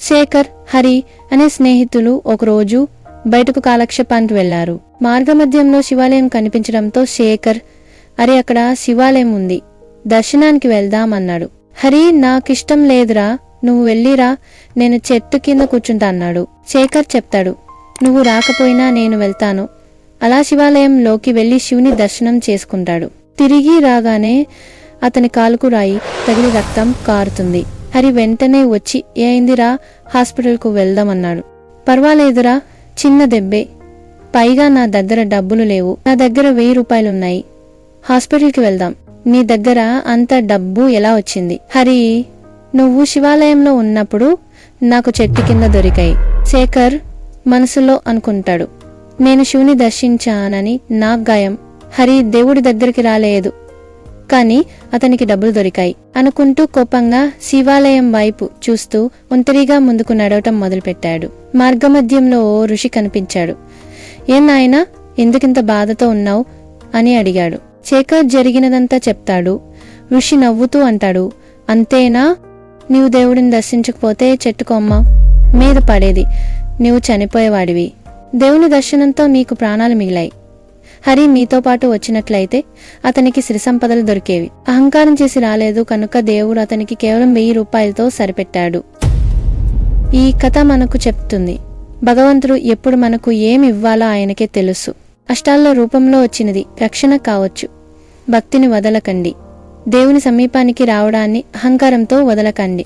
శేఖర్ హరి అనే స్నేహితులు ఒకరోజు బయటకు కాలక్షేపానికి వెళ్ళారు. మార్గమధ్యంలో శివాలయం కనిపించడంతో శేఖర్ అరే అక్కడ శివాలయం ఉంది దర్శనానికి వెళ్దామన్నాడు. హరి నాకిష్టం లేదురా నువ్వు వెళ్ళిరా నేను చెట్టు కింద కూర్చుంటా అన్నాడు. శేఖర్ చెప్తాడు నువ్వు రాకపోయినా నేను వెళ్తాను. అలా శివాలయంలోకి వెళ్ళి శివుని దర్శనం చేసుకుంటాడు. తిరిగి రాగానే అతని కాలుకు రాయి తగిలి రక్తం కారుతుంది. హరి వెంటనే వచ్చి ఏ అయిందిరా? హాస్పిటల్కు వెళ్దామన్నాడు. పర్వాలేదురా చిన్న దెబ్బే. పైగా నా దగ్గర డబ్బులు లేవు. నా దగ్గర వెయ్యి రూపాయలున్నాయి. హాస్పిటల్కి వెళ్దాం. నీ దగ్గర అంత డబ్బు ఎలా వచ్చింది? హరి నువ్వు శివాలయంలో ఉన్నప్పుడు నాకు చెట్టు కింద దొరికాయి. శేఖర్ మనసులో అనుకుంటాడు. నేను శివుని దర్శించానని నా గాయం. హరి దేవుడి దగ్గరికి రాలేదు. కానీ అతనికి డబ్బులు దొరికాయి. అనుకుంటూ కోపంగా శివాలయం వైపు చూస్తూ ఒంటరిగా ముందుకు నడవటం మొదలుపెట్టాడు. మార్గమధ్యంలో ఓ ఋషి కనిపించాడు. ఏం నాయనా ఎందుకింత బాధతో ఉన్నావు? అని అడిగాడు. శేఖర్ జరిగినదంతా చెప్తాడు. ఋషి నవ్వుతూ అంటాడు. అంతేనా? నీవు దేవుడిని దర్శించకపోతే చెట్టుకొమ్మ మీద పడేది. నీవు చనిపోయేవాడివి. దేవుని దర్శనంతో మీకు ప్రాణాలు మిగిలాయి. హరి మీతో పాటు వచ్చినట్లయితే అతనికి సిరి సంపదలు దొరికేవి. అహంకారం చేసి రాలేదు కనుక దేవుడు అతనికి కేవలం వెయ్యి రూపాయలతో సరిపెట్టాడు. ఈ కథ మనకు చెప్తుంది. భగవంతుడు ఎప్పుడు మనకు ఏమి ఇవ్వాలో ఆయనకే తెలుసు. అష్టాల్లో రూపంలో వచ్చినది రక్షణ కావచ్చు. భక్తిని వదలకండి. దేవుని సమీపానికి రావడాన్ని అహంకారంతో వదలకండి.